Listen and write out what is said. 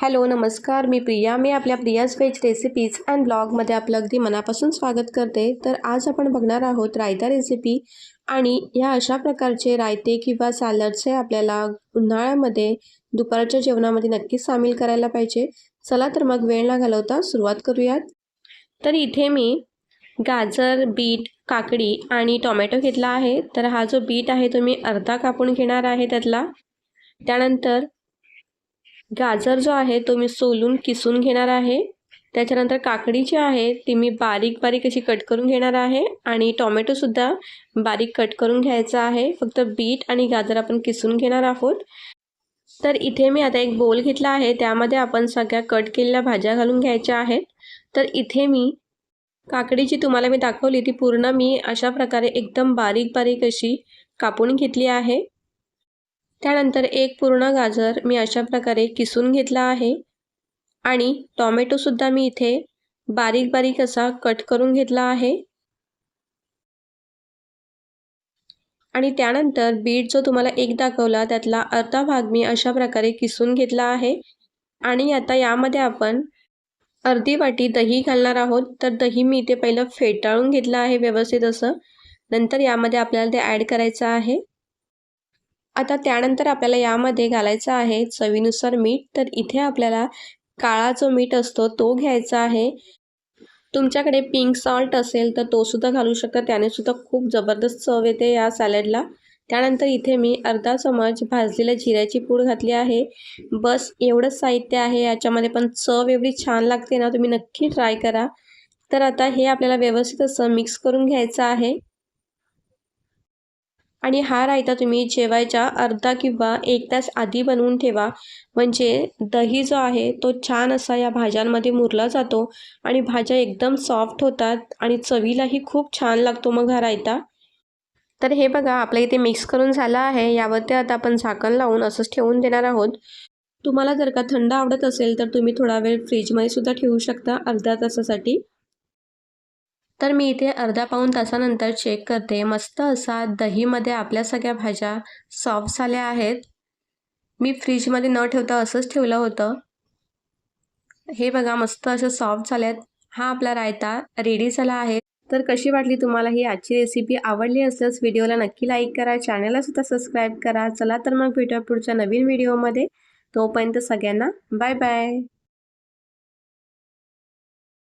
Hello नमस्कार. मी प्रिया. मी आपल्या Priya's veg recipes and ब्लॉगमध्ये आपलं अगदी मनापासून स्वागत करते. तर आज आपण बघणार आहोत रायता रेसिपी आणि ह्या अशा प्रकारचे रायते किंवा सॅलडचे आपल्याला उन्हाळ्यामध्ये दुपारच्या जेवणामध्ये नक्कीच सामील करायला पाहिजे. चला तर मग वेळ ना घालवता सुरुवात करूयात. तर इथे मी गाजर बीट काकडी आणि टोमॅटो घेतला आहे. तर हा जो बीट आहे तो मी अर्धा कापून घेणार आहे त्यातला. त्यानंतर गाजर जो आहे तो मी सोलून किसून घेणार आहे. त्याच्यानंतर काकडी जी आहे ती मी बारीक बारीक अशी कट करून घेणार आहे आणि टोमॅटोसुद्धा बारीक कट करून घ्यायचा आहे. फक्त बीट आणि गाजर आपण किसून घेणार आहोत. तर इथे मी आता एक बोल घेतला आहे. त्यामध्ये आपण सगळ्या कट केलेल्या भाज्या घालून घ्यायच्या आहेत. तर इथे मी काकडी जी तुम्हाला मी दाखवली ती पूर्ण मी अशा प्रकारे एकदम बारीक बारीक अशी कापून घेतली आहे. त्यानंतर एक पूर्ण गाजर मी अशा प्रकारे किसून घेतला आहे. आणि टॉमॅटोसुद्धा मी इथे बारीक बारीक असा कट करून घेतला आहे. आणि त्यानंतर बीट जो तुम्हाला एक दाखवला त्यातला अर्धा भाग मी अशा प्रकारे किसून घेतला आहे. आणि आता यामध्ये आपण अर्धी वाटी दही घालणार आहोत. तर दही मी इथे पहिलं फेटाळून घेतलं आहे व्यवस्थित असं. नंतर यामध्ये आपल्याला ते ॲड करायचं आहे. आता त्यानंतर आपल्याला यामध्ये घालायचं आहे चवीनुसार मीठ. तर इथे आपल्याला काळा जो मीठ असतो तो घ्यायचा आहे. तुमच्याकडे पिंक सॉल्ट असेल तर तोसुद्धा घालू शकता. त्याने सुद्धा खूप जबरदस्त चव येते या सॅलडला. त्यानंतर इथे मी अर्धा चमच भाजलेल्या जिऱ्याची पूड घातली आहे. बस एवढंच साहित्य आहे. याच्यामध्ये पण चव एवढी छान लागते ना तुम्ही नक्की ट्राय करा. तर आता हे आपल्याला व्यवस्थित असं मिक्स करून घ्यायचं आहे. आणि हा रायता तुम्ही जेवायच्या अर्धा किंवा एक तास आधी बनवून ठेवा. म्हणजे दही जो आहे तो छान असा या भाज्यांमध्ये मुरला जातो आणि भाज्या एकदम सॉफ्ट होतात आणि चवीलाही खूप छान लागतो मग हा रायता. तर हे बघा आपल्या इथे मिक्स करून झालं आहे. यावरती आता आपण झाकण लावून असंच ठेवून देणार आहोत. तुम्हाला जर का थंड आवडत असेल तर तुम्ही थोडा वेळ फ्रीजमध्ये सुद्धा ठेवू शकता अर्ध्या तासासाठी. तर मी इथे अर्धा पाऊण तासानंतर चेक करते. मस्त असा दहीमध्ये आपल्या सगळ्या भाज्या सॉफ्ट झाल्या आहेत. मी फ्रीजमध्ये न ठेवता असंच ठेवलं होतं. हे बघा मस्त असं सॉफ्ट झाल्यात हा आपला रायता रेडी झाला आहे. तर कशी वाटली तुम्हाला ही आजची रेसिपी आवडली असल्यास व्हिडिओला नक्की लाईक करा. चॅनलला सुद्धा सबस्क्राईब करा. चला तर मग भेटूया पुढच्या नवीन व्हिडिओमध्ये तोपर्यंत सगळ्यांना बाय बाय